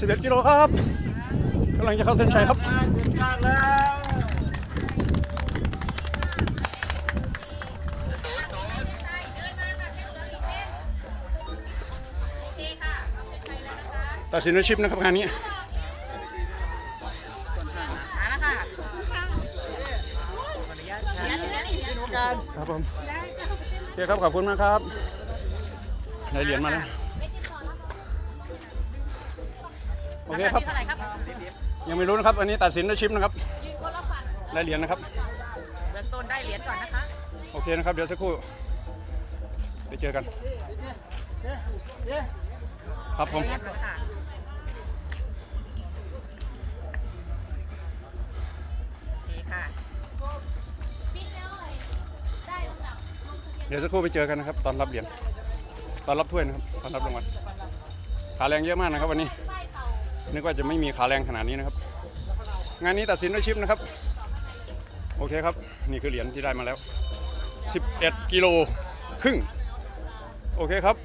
11กิโลครับกำลังจะเข้าเส้นชัยครับตัดสินด้วยชิปนะครับงานนี้มาแล้วค่ะครับผมโอเคครับขอบคุณมากครับได้เหรียญมาแล้ว โอเคครับเท่าไหร่ครับยังไม่รู้นะครับ อันนี้ตัดสินด้วยชิปนะครับได้เหรียญนะครับ เบื้องต้นได้เหรียญก่อนนะคะ โอเคนะครับ เดี๋ยวสักครู่ไปเจอกัน ครับผมเหรียญก่อนค่ะโอเคค่ะ เดี๋ยวสักครู่ไปเจอกันนะครับ ตอนรับเหรียญ ตอนรับถ้วยนะครับ ตอนรับรางวัล ขาแรงเยอะมากนะครับวันนี้ นึกว่าจะไม่มีขาแรงขนาดนี้นะครับ งานนี้ตัดสินด้วยชิปนะครับ โอเคครับ นี่คือเหรียญที่ได้มาแล้ว 11 กิโลครึ่ง โอเคครับ